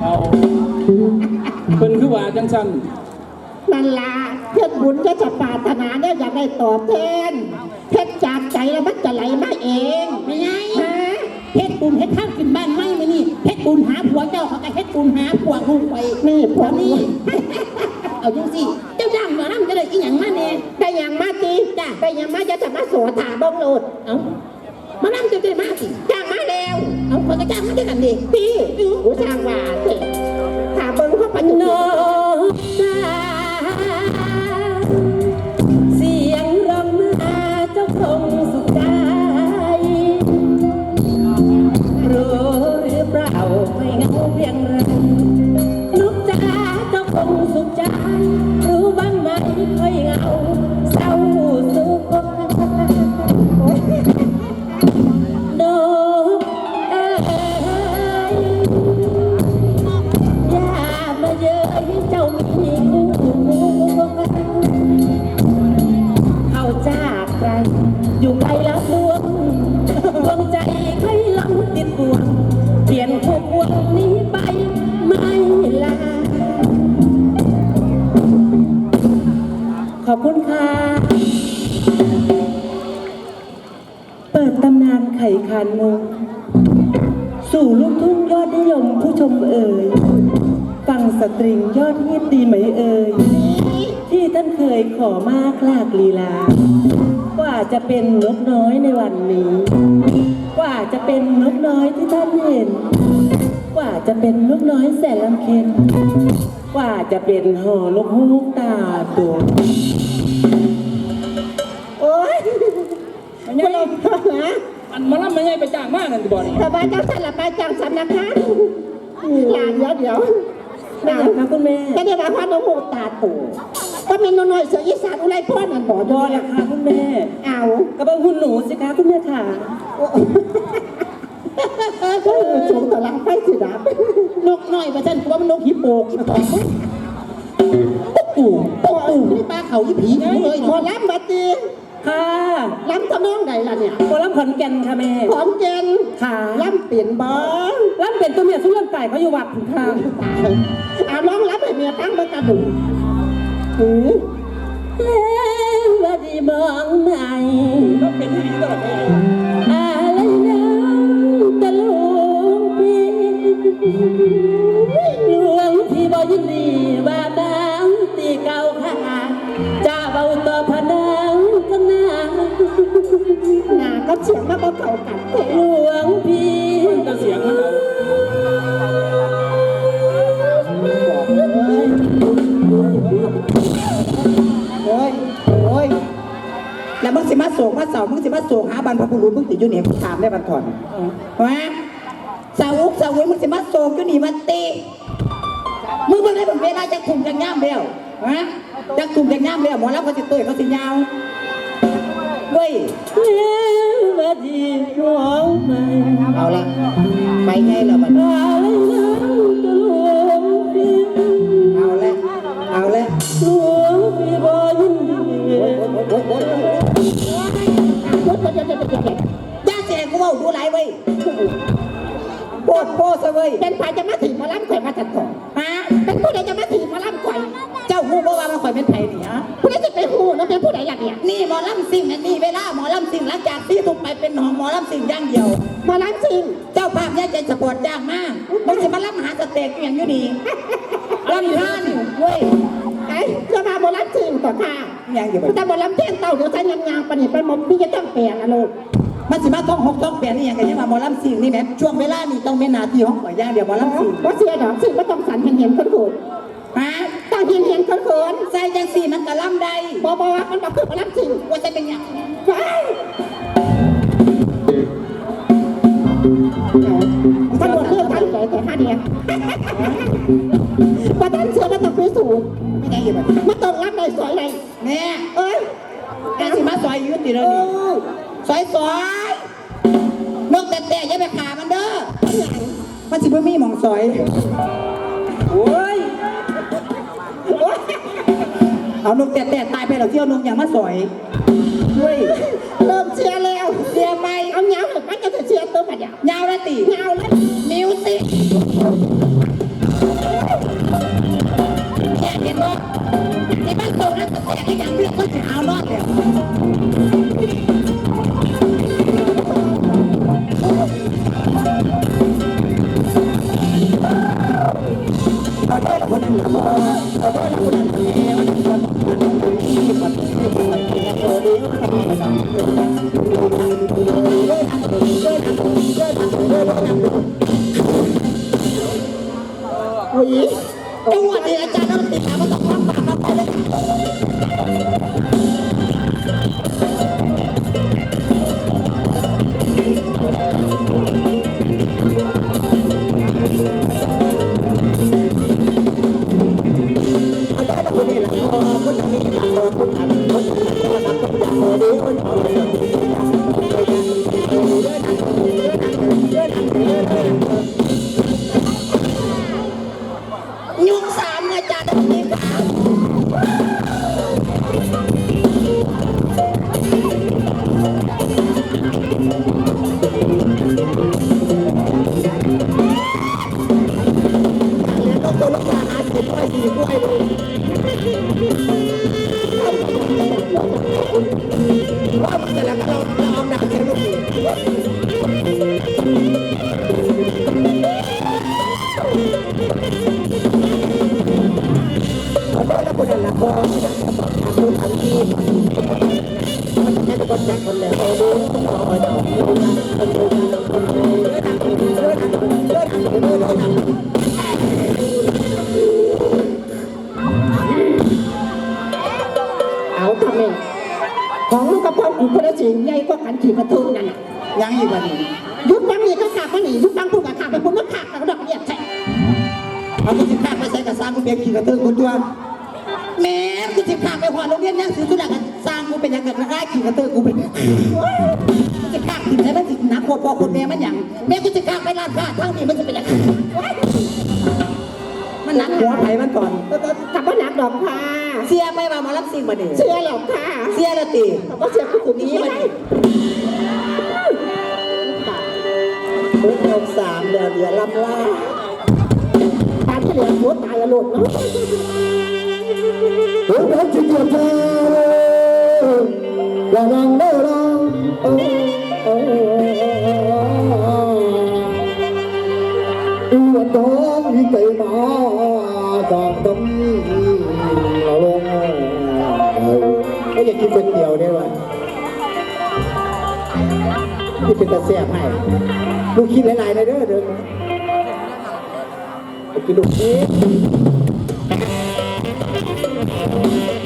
เอาเพิ่นคือว่าจังซั่นนั่นล่ะเพชรบุญก็จะปรารถนาเนี่ยอยากได้ตอบแทนเพชรจากใจแล้วมันจะไหลมาเองไม่ไงฮะเพชรบุญเพชรข้างขึ้นบ้านไม่มานี่เพชรบุญหาผัวเจ้าเขาก็เพชรบุญหาผัวลูกไปนี่พวกนี้เอาจังสิเจ้าจ้างหมอลำจะได้อีหยังมาเนี่ยได้อยังมาจีจ้ะได้อยังมาจะจะมาสวถาบ้องโลดเอาหมาลำจะได้มาสิจ้างมาแล้ว เอาคนก็จ้างมาด้วยกันดิพี่หูช่างว่าเถอะ เปิดตำนานไข่คานมงสู่ลูกทุ่งยอดนิยมผู้ชมเอ่ยฟังสตริงยอดฮิตดีไหมเอ่ยที่ท่านเคยขอมากลากลีลากว่าจะเป็นนกน้อยในวันนี้ กว่าจะเป็นนกน้อยที่ท่านเห็น กว่าจะเป็นนกน้อยแสนลำเค็ญกว่าจะเป็นห่อนกฮูกตาโตโอ้ย มันไม่ยังลงนะอันหมาลำไม่ใช่ไปจ้างมานั่นบ่นี่สบายจังสันละไปจังสันนะคะหลานเดี๋ยวเดี๋ยวไม่อยากนะคุณแม่ก็ได้รับพระนโมตาตู่ก็เป็นน้อยๆเสืออีสานอุไรพ่อนั่นบ่บดออละละค่ะคุณแม่เอากระเบื้องหุ่นหนูสิคะคุณแม่ค่ะสูงต่อลังไฟสิดับนกน้อยประชันว่ามันนกฮิปโปอีปองตุ๊กตู่ตุ๊กตู่นี่ป้าเขาอีผีไงเลยหมอล้ำบัดจี ค่ะล้ำทำนองใดล่ะเนี่ยโคลัมขอนแก่นค่ะแม่ของเจนค่ะล้ำเปลี่ยนบอลล้ำเป็นตัวเมียสุดลำไก่เขาอยู่วัดถึงค่ะเอาน้องล้ำให้เมียตั้งมากระดูกหือแล้วว่าดีมองไหนก็เป็นที่ดีตลอดไปอะไรนะตะลุงพี่ หน้าก็เสียงมาบ่เก่ากันเถอะหลวงพี่แต่เสียงมันเอาโอ้ยโอ้ยแล้วมึงสิมาโศกมาเสามึงสิมาโศกหาบรรพบุรุษมึงติดอยู่เนี่ยกูถามได้บรรทอนฮะสาวุกสาวุยมึงสิมาโศกอยู่นี่มันตีมึงเบิ่งได้ผมเวลาจะคุมจะง่ามแล้วฮะจะคุมจะง่ามแล้วหมอรับเขาสิเตยเขาสิยาว เว้ยแล้วว่าดีมองไหนเอาละไปไงล่ะบัดอะไรนะตะลุงพี่เอาละเอาละหลวงพี่บอยนดีโอ้ยโอ้ยโอ้ยโอ้ยเดี๋ยวเดี๋ยวเดี๋ยวเดี๋ยวเดี๋ยวย่าเสียกูเว่าดูไรเว้ยโปดโปดซะเว้ยเป็นใครจะมาถีบมาล้ำข่อยมาจัดก่อฮะเป็นผู้ใดจะมาถีบมาล้ำข่อยเจ้าหูบ่ว่ามันข่อยเป็นไผนี่ฮะผู้ใดจะเป็น ผู้แล้วเป็นผู้ใดล่ะเนี่ยนี่หมอลำสิ่งอันนี้เวลาหมอลำสิ่งหลังจากที่ถูกไปเป็นของหมอลำสิ่งอย่างเดียวมาล้ำจริงเจ้าภาพเนี่ยใจสปอร์ตจ้างมากมึงจะมารับมหาสเต็กอย่างอยู่นี่ลำห้านี่เว้ยไอ้จะมาบอล้ำจริงต่อค่ะอย่างอยู่แต่บอล้ำเที่ยงเต่าเดี๋ยวใช้ยางๆปะนี่เป็นหมอพี่จะต้องเปลี่ยนนะลูกมันสิมาต้องหกต้องแปดนี่อย่างกันยังมาหมอลำสิ่งนี่แหมช่วงเวลานี่ต้องเป็นหนาทีของข่อยอย่างเดียวหมอลำสิ่งว่าเสียดอกสิ่งก็ต้องสันเห็นเห็นคนโขนฮะต้อง เห็นเห็นคนโขนใส่จังสี่มันก็ลำได้บอบอว่ามันบอกคือมาล้ำจริงว่าจะเป็นอย่างไปตำรวจเลือกตั้งใจแต่ห้าเดียประเด็นเชื่อว่าต้องพิสูจน์ไม่ได้อยู่แบบมันต้องรับในสวยเลยแม่เอ้ยแกสิมาซอยอยุติแล้วนี่ซอยซอยนกแต่แต่อย่าไปขามันเด้อมันสิบ่มีหมองซอยโอ้ เอานกแต่แต่ตายไปแล้วเที่ยวนกอย่างมาซอยเฮ้ยเริ่มเชียร์แล้วเสียไหมเอาเงาเห็นมันจะเชียร์ตัวมันเนี่ยยาวแล้วตียาวแล้วมิวสิกแค่เห็นว่าที่บ้านโตแล้วจะแสงให้อย่างเรื่องก็จะเอารอดแล้วอุ้ ยจังหวะนี้อาจารย์ต้องติดตามมาต้องรับปากเราไปเลย คสาม ทันที่มันจะเป็นคนแจ้งคนแล้วดูต้องรอหน่อยคนดูคนดูเลื่อนเลื่อนเลื่อนเอาทำเองของลูกกระเพาะของพระสิงห์ใหญ่กว่ากันขี่กระทือนั่นยังอีกวันนี้ยุดบังนี่ก็ขาดมาหนียุดบังพูดกับขาดไปพูดมันขาดกับดกเบี้ยใช่เอาคุณสิพาไปใส่กับสร้างคุณเบียขี่กระตือคุณตัว แม่คุณสิพาไปหอโรงเรียนยังซื้อทุกอย่ากันสร้างกูเป็นยังกันได้ขี่กระเตือกูเป็นคุณจะข้าถึงใช่ไหมสินักโคตรพ่อคนแม่มันอย่างแม่คุณจะข้าไปร้านค้าทั้งนี้มันจะเป็นยังไงมันหนักหัวไผ่มันก่อนทำว่าหนักดอกค่ะเสียไปมาหมารับสิ่งมาเด็เชื่อหรอกค่ะเสียล้วตีแต่ว่าเชื่อคุณนี้ไม่ได้เพิ่งลงสามเดือนเดือนลำล่าตามที่เหลือหัวตายอะหลุดเนาะโอ้ พระจิตเจ้าระวังเด้อเราโอ้โอ้อวดท้องยิ่งไปมาจากตำเราลงก็อยากกินก๋วยเตี๋ยวได้วะที่เป็นตาแซ่บให้ลูกคิดหลายๆนะเด้อเด้อไปกินลูกชิ้น Thank you.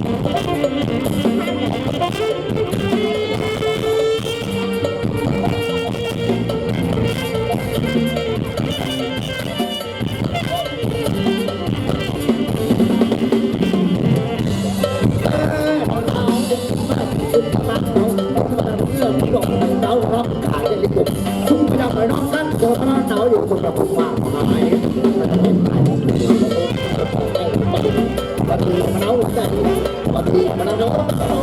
Oh.